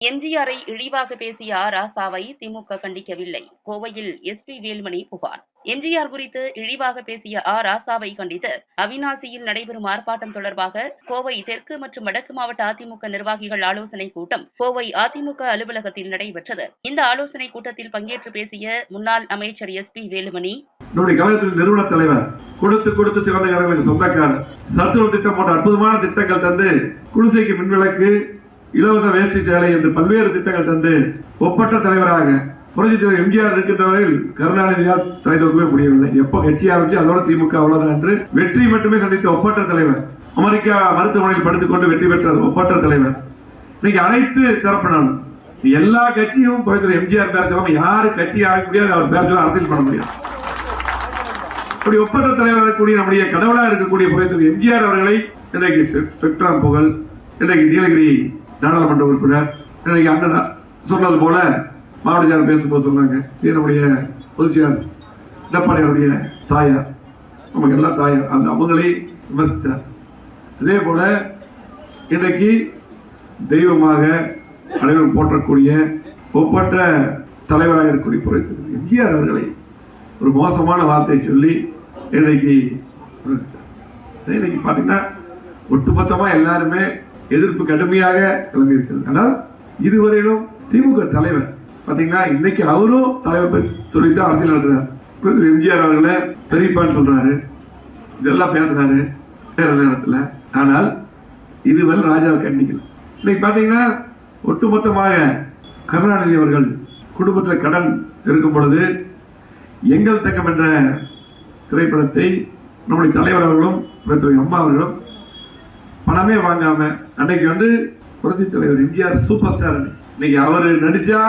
எம்ஜிஆரை இழிவாக பேசிய ஆ. ராசாவை திமுக கண்டிக்கவில்லை. கோவையில் எஸ். பி. வேல்மணி புகார். எம்ஜிஆர் குறித்து இழிவாக பேசிய ஆ. ராசாவை கண்டித்து அவினாசியில் நடைபெறும் ஆர்ப்பாட்டம் தொடர்பாக கோவை தெற்கு மற்றும் வடக்கு மாவட்ட அதிமுக நிர்வாகிகள் ஆலோசனை கூட்டம் கோவை அதிமுக அலுவலகத்தில் நடைபெற்றது. இந்த ஆலோசனை கூட்டத்தில் பங்கேற்று பேசிய முன்னாள் அமைச்சர் எஸ். பி. வேலுமணி நிறுவன தலைவர் கொடுத்து கொடுத்து சிறந்தகாரர்களுக்கு சொந்தக்காரர் சத்துணவு திட்டம் போன்ற அற்புதமான திட்டங்கள் தந்து குடிசைக்கு மின்விளக்கு இலவச வேஷ்டி சேலை என்று பல்வேறு திட்டங்கள் தந்து ஒப்பற்ற தலைவராக புரட்சி தலைவர் எம்ஜிஆர் இருக்கின்றவரையில் கருணாநிதியால் தலைநோக்கவே முடியவில்லை. எப்ப கட்சி ஆரம்பிச்சு அதோட திமுக அவ்வளவுதான் என்று வெற்றி மட்டுமே சந்தித்த ஒப்பற்ற தலைவர். அமெரிக்கா மருத்துவமனையில் படுத்துக்கொண்டு வெற்றி பெற்ற ஒப்பற்ற தலைவர். இன்னைக்கு அனைத்து தரப்பினாலும் எல்லா கட்சியும் புரட்சி எம்ஜிஆர் பேர் சொல்லாம யாரு கட்சி ஆக முடியாது அவர் பேர் சொல்ல அரசியல் பண்ண முடியாது. அப்படி ஒப்பற்ற தலைவராக கூடிய நம்முடைய கடவுளா இருக்கக்கூடிய புரட்சி எம்ஜிஆர் அவர்களை இன்றைக்கு செ- ஸ்பெக்ட்ரம் புகழ் இன்றைக்கு நீலகிரி நாடாளுமன்ற உறுப்பினர் இன்னைக்கு அண்ணன் சொன்னது போல மாவட்ட செயலர் பேசும்போது சொன்னாங்க என்னுடைய நம்முடைய பொதுச் செயலர் தாயார். நமக்கு எல்லாம் தாயார். அந்த அவங்களை விமர்சித்தார். அதே போல இன்னைக்கு தெய்வமாக அனைவரும் போற்றக்கூடிய ஒப்பற்ற தலைவராக இருக்கக்கூடிய புரட்சி எம்ஜிஆர் அவர்களை ஒரு மோசமான வார்த்தையை சொல்லி இன்னைக்கு இன்னைக்கு பார்த்தீங்கன்னா ஒட்டுமொத்தமாக எல்லாருமே எதிர்ப்பு கடுமையாக கிளம்பி இருக்கிறது ஆனால் இதுவரையிலும் திமுக தலைவர் பாத்தீங்கன்னா இன்னைக்கு அவரும் தலைவர் சொல்லித்தான் அரசியல் நடத்துறாரு. எம்ஜிஆர் அவர்களை பெரியப்பான்னு சொல்றாரு. இதெல்லாம் பேசுறாரு. தேர்தல் நேரத்தில் ஆனால் இதுவரை ராஜாவை கண்டிக்கல. இன்னைக்கு பாத்தீங்கன்னா ஒட்டுமொத்தமாக கருணாநிதி அவர்கள் குடும்பத்தில் கடன் இருக்கும் பொழுது எங்கள் தக்கம் என்ற திரைப்படத்தை நம்முடைய தலைவர் அவர்களும் அம்மா அவர்களும் பணமே வாங்காம அன்னைக்கு வந்து புரட்சி தலைவர் எம்ஜிஆர் சூப்பர் ஸ்டார் இன்னைக்கு அவர் நடிச்சா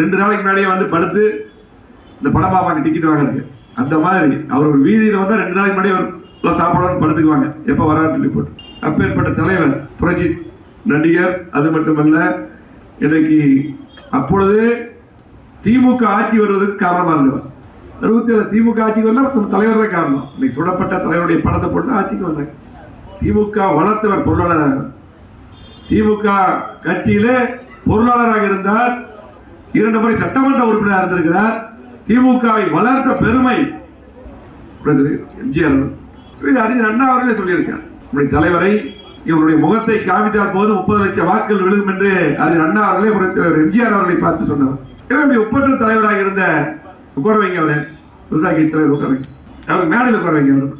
ரெண்டு நாளைக்கு முன்னாடியே வந்து படுத்து இந்த படம் பார்ப்பாங்க டிக்கெட் வாங்குறது அந்த மாதிரி அவர் ஒரு வீதியில் வந்தால் ரெண்டு நாளைக்கு முன்னாடி அவர் சாப்பிடணும்னு படுத்துக்குவாங்க. எப்போ வரான்னு சொல்லி போட்டு. அப்பேற்பட்ட தலைவர் புரட்சி நடிகர் அது மட்டுமல்ல இன்னைக்கு அப்பொழுது திமுக ஆட்சி வருவதற்கு காரணமாக இருந்தவர். அறுபத்தி ஏழு திமுக ஆட்சிக்கு வந்தால் நம்ம தலைவர் தான் காரணம். இன்னைக்கு சுடப்பட்ட தலைவருடைய படத்தை போட்டு ஆட்சிக்கு வந்தாங்க. திமுக வளர்த்தவர் பொருளாளராக. திமுக கட்சியிலே பொருளாளராக இருந்தார். இரண்டு முறை சட்டமன்ற உறுப்பினராக இருந்திருக்கிறார். திமுகவை வளர்த்த பெருமை எம்ஜிஆர் அறிஞர் அண்ணா அவர்களே சொல்லியிருக்கார். நம்முடைய தலைவரை இவருடைய முகத்தை காமித்தால் போது முப்பது லட்சம் வாக்குகள் விழுகும் என்று அறிஞர் அண்ணா அவர்களே எம்ஜிஆர் அவர்களை பார்த்து சொன்னார் இவருடைய ஒப்பற்ற தலைவராக இருந்த உட்கார வைங்க அவரு தலைவர் உட்கார வைங்க அவர் மேடையில் உட்கார வைங்க அவர்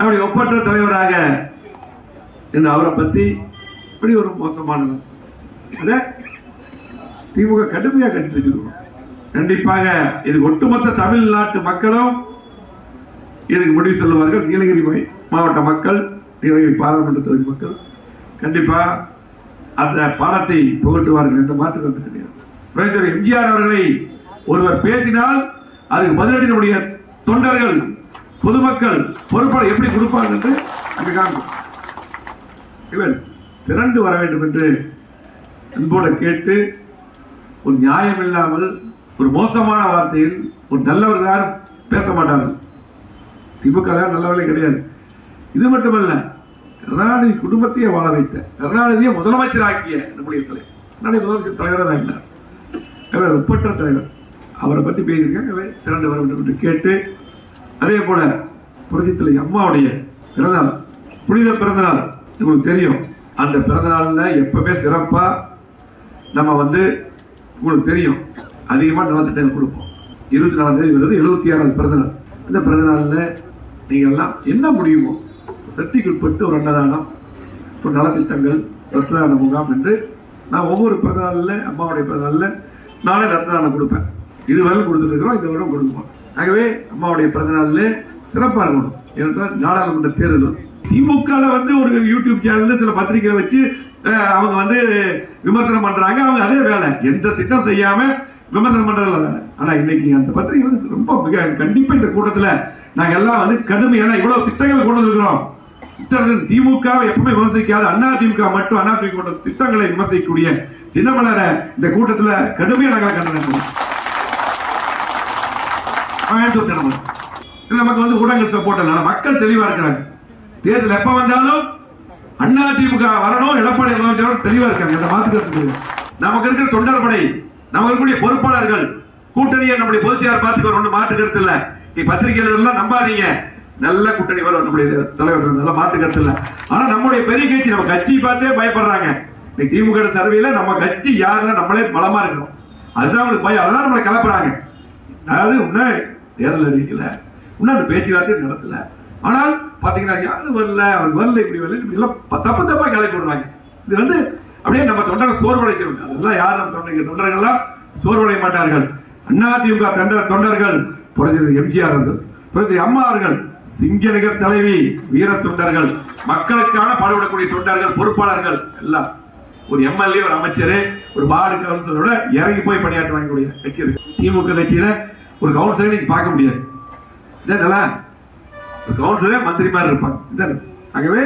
அவருடைய ஒப்பற்ற தலைவராக இந்த அவரை பற்றி இப்படி ஒரு மோசமானது. அதை திமுக கடுமையாக கண்டிச்சிருக்கணும் கண்டிப்பாக இது ஒட்டுமொத்த தமிழ்நாட்டு மக்களும் இதுக்கு முடிவு சொல்லுவார்கள். நீலகிரி மாவட்ட மக்கள் நீலகிரி பாராளுமன்ற தொகுதி மக்கள் கண்டிப்பாக அந்த பாலத்தை புகட்டுவார்கள் எந்த மாற்று கருத்து கிடையாது. எம்ஜிஆர் அவர்களை ஒருவர் பேசினால் அதுக்கு பதிலடி நம்முடைய தொண்டர்கள் பொதுமக்கள் பொறுப்பாளர் எப்படி கொடுப்பார்கள் என்று அங்கு காண்போம். இவர் திரண்டு வர வேண்டும் என்று அன்போட கேட்டு ஒரு நியாயம் இல்லாமல் ஒரு மோசமான வார்த்தையில் ஒரு நல்லவர்கள் யாரும் பேச மாட்டார்கள். திமுக நல்லவர்களே கிடையாது. இது மட்டுமல்ல கருணாநிதி குடும்பத்தையே வாழ வைத்த கருணாநிதியை முதலமைச்சராக்கிய நம்முடைய தலைவர். கருணாநிதி முதலமைச்சர் தலைவராக இருந்தார். அவர் ஒப்பற்ற தலைவர். அவரை பற்றி பேசியிருக்காங்க திரண்டு வர வேண்டும் என்று கேட்டு அதே போல புரட்சித்தலை அம்மாவுடைய பிறந்தநாள் புனித பிறந்தநாள் உங்களுக்கு தெரியும். அந்த பிறந்தநாள்ல எப்பவுமே சிறப்பா நம்ம வந்து உங்களுக்கு தெரியும். அதிகமாக நலத்திட்டங்கள் கொடுப்போம். இருபத்தி நாலாம் தேதி வருது எழுபத்தி ஆறாவது பிறந்தநாள் இந்த பிறந்தநாளில் நீங்கள் எல்லாம் என்ன முடியுமோ சக்திக்கு உட்பட்டு ஒரு அன்னதானம் ஒரு நலத்திட்டங்கள் ரத்த முகாம் என்று நான் ஒவ்வொரு பிறந்தநாளில் அம்மாவுடைய பிறந்தநாளில் நானே ரத்ததானம் கொடுப்பேன். இதுவரை கொடுத்துட்டு இருக்கிறோம் இந்த வருடம் கொடுப்போம் ஆகவே அம்மாவுடைய பிறந்தநாளில் சிறப்பாக இருக்கணும். ஏனென்றால் நாடாளுமன்ற தேர்தல் திமுகல வந்து ஒரு யூடியூப் சேனல் சில பத்திரிகைகளை வச்சு அவங்க வந்து விமர்சனம் பண்றாங்க. அவங்க அதே வேலை. எந்த திட்டம் செய்யாம விமர்சனம் பண்றதுல வேலை. ஆனா இன்னைக்கு அந்த பத்திரிகை வந்து ரொம்ப மிக கண்டிப்பா இந்த கூட்டத்துல நாங்க எல்லாம் வந்து கடுமையான இவ்வளவு திட்டங்கள் கொண்டு வந்திருக்கிறோம். திமுக திமுகவை எப்பவுமே விமர்சிக்காது அண்ணா திமுக மட்டும் அண்ணா திமுக திட்டங்களை விமர்சிக்கக்கூடிய தினமலர இந்த கூட்டத்துல கடுமையா நாங்கள் கண்டனம் கோயம்புத்தூர் தினமலர் நமக்கு வந்து ஊடகங்கள் சப்போர்ட் இல்ல. மக்கள் தெளிவா இருக்கிறாங்க. தேர்தல் எப்ப வந்தாலும் அண்ணா திமுக வரணும் எடப்பாடி முதலமைச்சர் தெளிவா இருக்காங்க. இந்த மாற்று கருத்து நமக்கு இருக்கிற தொண்டர் படை நமக்கு இருக்கக்கூடிய பொறுப்பாளர்கள் கூட்டணியை நம்முடைய பொதுச் செயலாளர் பார்த்துக்க மாற்று கருத்து இல்ல. நீ பத்திரிகையாளர் எல்லாம் நம்பாதீங்க. நல்ல கூட்டணி வரும் நம்முடைய தலைவர். நல்ல மாற்று கருத்து இல்ல. ஆனா நம்முடைய பெரிய கட்சி நம்ம கட்சி பார்த்தே பயப்படுறாங்க. இன்னைக்கு திமுக சர்வேல நம்ம கட்சி யாருல நம்மளே பலமா இருக்கணும். அதுதான் அவங்களுக்கு பயம். அதெல்லாம் நம்மளை கலப்புறாங்க அதாவது இன்னும் தேர்தல் அறிவிக்கல. இன்னும் அந்த பேச்சுவார்த்தை நடத்தலை. ஆனால் பார்த்தீங்கன்னா யாரும் வரல? அவர் வரல இப்படி வரல இப்படி எல்லாம் தப்பு தப்பாக கிளப்பி விடுறாங்க இது வந்து அப்படியே நம்ம தொண்டரை சோர்வடைச்சிடும் அதெல்லாம் யார் நம்ம தொண்டர்கள்? தொண்டர்கள்லாம் சோர்வடைய மாட்டார்கள். அதிமுக தொண்டர் தொண்டர்கள் புரட்சி எம்ஜிஆர் அவர்கள் புரட்சி அம்மா அவர்கள் சிங்க நிகர் தலைவி வீர தொண்டர்கள் மக்களுக்கான பாடுபடக்கூடிய தொண்டர்கள் பொறுப்பாளர்கள் எல்லாம். ஒரு எம்எல்ஏ ஒரு அமைச்சர் ஒரு வார்டு கவுன்சிலரோட இறங்கி போய் பணியாற்ற வாங்கக்கூடிய கட்சி இருக்கு. திமுக கட்சியில ஒரு கவுன்சிலர் நீங்க பார்க்க முடியாது. இதானல ஒரு கவுன்சிலரே மந்திரி மாதிரி இருப்பாங்க. ஆகவே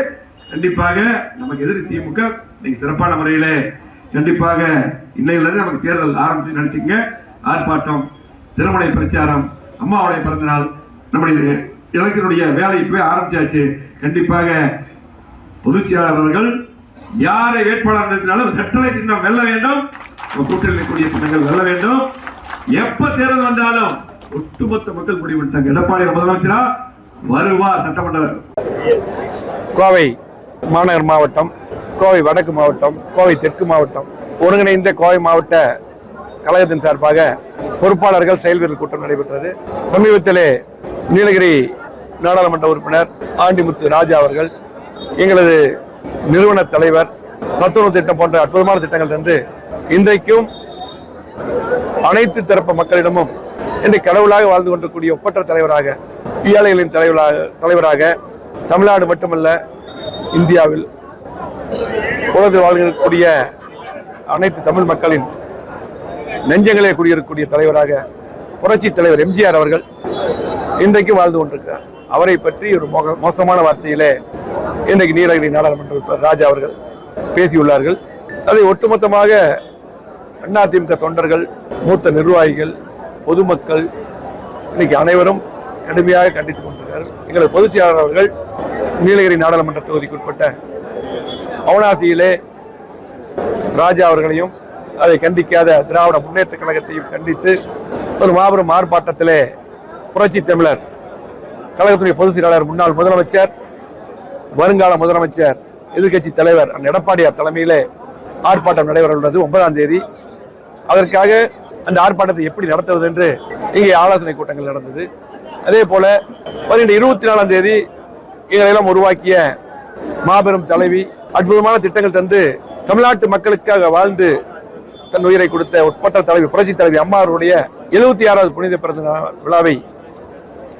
கண்டிப்பாக நமக்கு எதிரி திமுக இன்னைக்கு சிறப்பான முறையில கண்டிப்பாக இன்னையிலிருந்து நமக்கு தேர்தல் ஆரம்பிச்சு நினைச்சுங்க ஆர்ப்பாட்டம் திருமணை பிரச்சாரம் அம்மாவுடைய பிறந்த நாள் நம்முடைய இளைஞருடைய வேலை இப்பவே ஆரம்பிச்சாச்சு. கண்டிப்பாக பொதுச்செயலாளர்கள் யாரை வேட்பாளர் நிறுத்தினாலும் கட்டளை சின்னம் வெல்ல வேண்டும். நம்ம கூட்டணியில் இருக்கக்கூடிய சின்னங்கள் வெல்ல வேண்டும். எப்ப தேர்தல் வந்தாலும் ஒட்டுமொத்த மக்கள் முடிவு எடப்பாடி முதலமைச்சரா? வருவார் சட்டமன்ற கோவை மாநகர் மாவட்டம் கோவை வடக்கு மாவட்டம் கோவை தெற்கு மாவட்டம் ஒருங்கிணைந்த கோவை மாவட்ட கழகத்தின் சார்பாக பொறுப்பாளர்கள் செயல் வீரர் கூட்டம் நடைபெற்றது. சமீபத்திலே நீலகிரி நாடாளுமன்ற உறுப்பினர் ஆண்டிமுத்து ராஜா அவர்கள் எங்களது நிறுவன தலைவர் சத்துணவு திட்டம் போன்ற அற்புதமான திட்டங்கள் இருந்து இன்றைக்கும் அனைத்து தரப்பு மக்களிடமும் இன்றைக்கு கடவுளாக வாழ்ந்து கொண்டிருக்கூடிய ஒப்பற்ற தலைவராக ஏழைகளின் தலைவராக தலைவராக தமிழ்நாடு மட்டுமல்ல இந்தியாவில் உலகத்தில் வாழ்கிறக்கூடிய அனைத்து தமிழ் மக்களின் நெஞ்சங்களே குடியிருக்கக்கூடிய தலைவராக புரட்சி தலைவர் எம்ஜிஆர் அவர்கள் இன்றைக்கு வாழ்ந்து கொண்டிருக்கிறார். அவரை பற்றி ஒரு மோக மோசமான வார்த்தையிலே இன்றைக்கு நீலகிரி நாடாளுமன்ற ராஜா அவர்கள் பேசியுள்ளார்கள். அதை ஒட்டுமொத்தமாக அதிமுக தொண்டர்கள் மூத்த நிர்வாகிகள் பொதுமக்கள் இன்னைக்கு அனைவரும் கடுமையாக கண்டித்துக் கொண்டிருக்கிறார்கள். எங்களது பொதுச் செயலாளர் அவர்கள் நீலகிரி நாடாளுமன்ற தொகுதிக்கு உட்பட்ட அவனாசியிலே ராஜா அவர்களையும் அதை கண்டிக்காத திராவிட முன்னேற்ற கழகத்தையும் கண்டித்து ஒரு மாபெரும் ஆர்ப்பாட்டத்திலே புரட்சி தமிழர் கழகத்துடைய பொதுச் செயலாளர் முன்னாள் முதலமைச்சர் வருங்கால முதலமைச்சர் எதிர்க்கட்சி தலைவர் அந்த எடப்பாடியார் தலைமையிலே ஆர்ப்பாட்டம் நடைபெற உள்ளது ஒன்பதாம் தேதி. அதற்காக அந்த ஆர்ப்பாட்டத்தை எப்படி நடத்துவது என்று இங்கே ஆலோசனை கூட்டங்கள் நடந்தது. அதே போல பதினெட்டு இருபத்தி நாலாம் தேதி எங்களெல்லாம் உருவாக்கிய மாபெரும் தலைவி அற்புதமான திட்டங்கள் தந்து தமிழ்நாட்டு மக்களுக்காக வாழ்ந்து தன் உயிரை கொடுத்த உட்பட்ட தலைவி புரட்சி தலைவி அம்மா அவருடைய எழுபத்தி ஆறாவது புனித பிறந்த விழாவை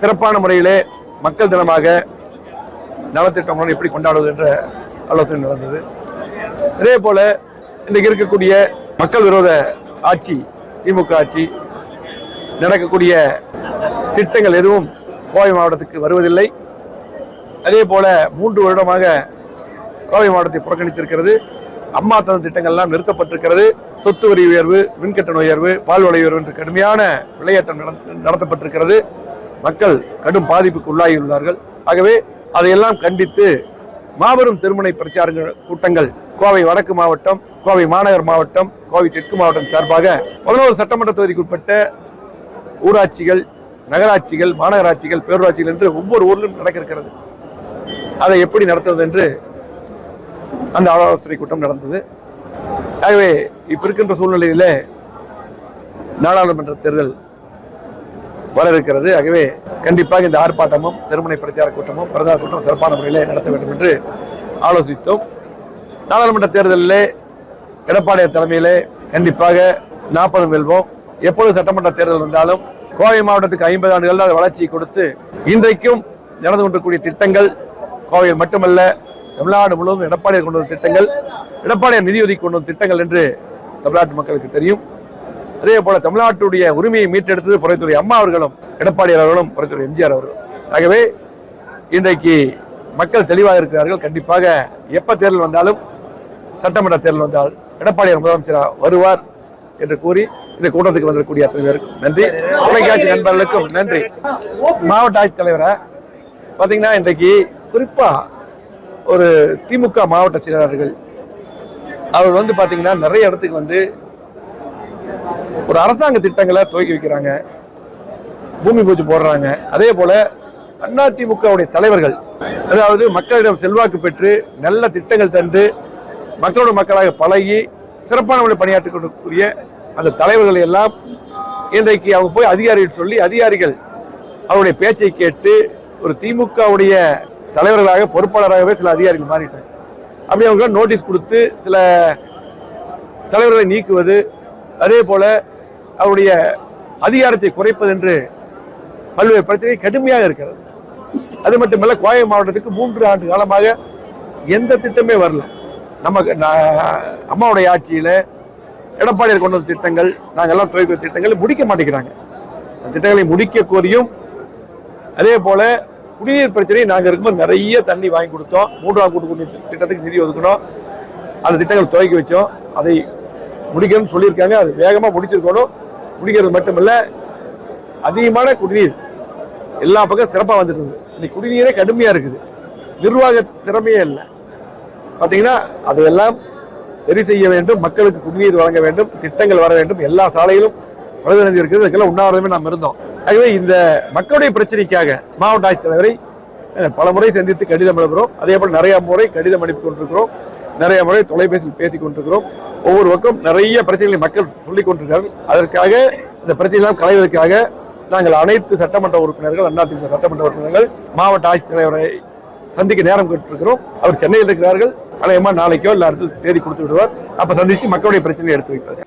சிறப்பான முறையிலே மக்கள் தினமாக நலத்திட்டங்களுடன் எப்படி கொண்டாடுவது என்ற ஆலோசனை நடந்தது. அதே போல இன்றைக்கு இருக்கக்கூடிய மக்கள் விரோத ஆட்சி திமுக ஆட்சி நடக்கக்கூடிய திட்டங்கள் எதுவும் கோவை மாவட்டத்துக்கு வருவதில்லை. அதே போல மூன்று வருடமாக கோவை மாவட்டத்தை புறக்கணித்திருக்கிறது. அம்மா தந்த திட்டங்கள்லாம் நிறுத்தப்பட்டிருக்கிறது. சொத்து வரி உயர்வு மின்கட்டண உயர்வு பால் விலை உயர்வு என்று கடுமையான விளையாட்டம் நடத்தப்பட்டிருக்கிறது. மக்கள் கடும் பாதிப்புக்கு உள்ளாகியுள்ளார்கள். ஆகவே அதையெல்லாம் கண்டித்து மாபெரும் திருமண பிரச்சாரங்கள் கூட்டங்கள் கோவை வடக்கு மாவட்டம் கோவை மாநகர் மாவட்டம் கோவை தெற்கு மாவட்டம் சார்பாக பதினோரு சட்டமன்ற தொகுதிக்குட்பட்ட ஊராட்சிகள் நகராட்சிகள் மாநகராட்சிகள் பேரூராட்சிகள் என்று ஒவ்வொரு ஊரிலும் நடக்க இருக்கிறது அதை எப்படி நடத்துவது என்று அந்த ஆலோசனை கூட்டம் நடந்தது. ஆகவே இப்ப இருக்கின்ற சூழ்நிலையிலே நாடாளுமன்ற தேர்தல் வர இருக்கிறது ஆகவே கண்டிப்பாக இந்த ஆர்ப்பாட்டமும் திருமண பிரச்சார கூட்டமும் பிரதார கூட்டம் சிறப்பான முறையில் நடத்த வேண்டும் என்று ஆலோசித்தோம். நாடாளுமன்ற தேர்தலில் எடப்பாடியார் தலைமையிலே கண்டிப்பாக நாற்பது வெல்வோம். எப்பொழுது சட்டமன்ற தேர்தல் வந்தாலும் கோவை மாவட்டத்துக்கு ஐம்பது ஆண்டுகள் வளர்ச்சியை கொடுத்து இன்றைக்கும் நடந்து கொண்டிருக்கூடிய திட்டங்கள் கோவையில் மட்டுமல்ல தமிழ்நாடு முழுவதும் எடப்பாடியார் கொண்டு வந்த திட்டங்கள் எடப்பாடியார் நிதி ஒதுக்கி கொண்டு வந்த திட்டங்கள் என்று தமிழ்நாட்டு மக்களுக்கு தெரியும். அதே போல தமிழ்நாட்டுடைய உரிமையை மீட்டெடுத்தது புறத்துறை அம்மா அவர்களும் எடப்பாடியார் அவர்களும் புறத்துறை எம்ஜிஆர் அவர்களும். ஆகவே இன்றைக்கு மக்கள் தெளிவாக இருக்கிறார்கள். கண்டிப்பாக எப்ப தேர்தல் வந்தாலும் சட்டமன்ற தேர்தல் வந்தால் எடப்பாடியார் முதலமைச்சராக வருவார் என்று கூறி இந்த கூட்டத்துக்கு வந்திருக்கக்கூடிய அத்தனை பேருக்கும் நன்றி. தொலைக்காட்சி நண்பர்களுக்கும் நன்றி. மாவட்ட ஆட்சித்தலைவரை பார்த்தீங்கன்னா இன்றைக்கு குறிப்பா ஒரு திமுக மாவட்ட செயலாளர்கள் அவர் வந்து பார்த்தீங்கன்னா நிறைய இடத்துக்கு வந்து ஒரு அரசாங்க திட்டங்களை துவக்கி வைக்கிறாங்க. பூமி பூஜை போடுறாங்க. அதே போல அதிமுகவுடைய தலைவர்கள் அதாவது மக்களிடம் செல்வாக்கு பெற்று நல்ல திட்டங்கள் தந்து மக்களோட மக்களாக பழகி சிறப்பான முறையில் கொண்டிருக்கக்கூடிய அந்த தலைவர்களை எல்லாம் இன்றைக்கு அவங்க போய் அதிகாரிகள் சொல்லி அதிகாரிகள் அவருடைய பேச்சை கேட்டு ஒரு திமுகவுடைய தலைவர்களாக பொறுப்பாளராகவே சில அதிகாரிகள் மாறிட்டாங்க. அப்படி அவங்க நோட்டீஸ் கொடுத்து சில தலைவர்களை நீக்குவது அதே போல அவருடைய அதிகாரத்தை குறைப்பது என்று பல்வேறு பிரச்சனை கடுமையாக இருக்கிறது. அது மட்டுமல்ல கோவை மாவட்டத்துக்கு மூன்று ஆண்டு காலமாக எந்த திட்டமே வரல. நமக்கு நான் அம்மாவுடைய ஆட்சியில் எடப்பாடியார் கொண்டு வந்த திட்டங்கள் நாங்கள் எல்லாம் துவக்கி வைத்த திட்டங்களை முடிக்க மாட்டேங்கிறாங்க. அந்த திட்டங்களை முடிக்க கோரியும் அதே போல் குடிநீர் பிரச்சனை நாங்கள் இருக்கும்போது நிறைய தண்ணி வாங்கி கொடுத்தோம். மூன்றாம் கூட்டு குடிநீர் திட்டத்துக்கு நிதி ஒதுக்கணும். அந்த திட்டங்கள் துவக்கி வச்சோம். அதை முடிக்கணும்னு சொல்லியிருக்காங்க. அது வேகமாக முடிச்சிருக்கணும். முடிக்கிறது மட்டுமல்ல அதிகமான குடிநீர் எல்லா பக்கம் சிறப்பாக வந்துட்டு இருக்குது இன்னைக்கு குடிநீரே கடுமையாக இருக்குது. நிர்வாக திறமையே இல்லை. பார்த்தீங்கன்னா அதையெல்லாம் சரி செய்ய வேண்டும் மக்களுக்கு குடிநீர் வழங்க வேண்டும் திட்டங்கள் வர வேண்டும் எல்லா சாலையிலும் பிரதிநிதி இருக்கிறது. இதுக்கெல்லாம் உண்ணாவிரதமே நாம் இருந்தோம். ஆகவே இந்த மக்களுடைய பிரச்சனைக்காக மாவட்ட ஆட்சித்தலைவரை பல முறை சந்தித்து கடிதம் எழுப்புகிறோம். அதே போல் நிறைய முறை கடிதம் அனுப்பி கொண்டிருக்கிறோம். நிறைய முறை தொலைபேசியில் பேசிக் கொண்டிருக்கிறோம். ஒவ்வொரு பக்கம் நிறைய பிரச்சனைகளை மக்கள் சொல்லிக் கொண்டிருக்கிறார்கள். அதற்காக இந்த பிரச்சனைலாம் களைவதற்காக நாங்கள் அனைத்து சட்டமன்ற உறுப்பினர்கள் அதிமுக சட்டமன்ற உறுப்பினர்கள் மாவட்ட ஆட்சித்தலைவரை சந்திக்க நேரம் கேட்டிருக்கிறோம். அவர் சென்னையில் இருக்கிறார்கள். அநேகமா நாளைக்கோ இல்லை அடுத்த தேதி கொடுத்து விடுவார். அப்ப சந்திச்சு மக்களுடைய பிரச்சனையை எடுத்து வைப்பார்.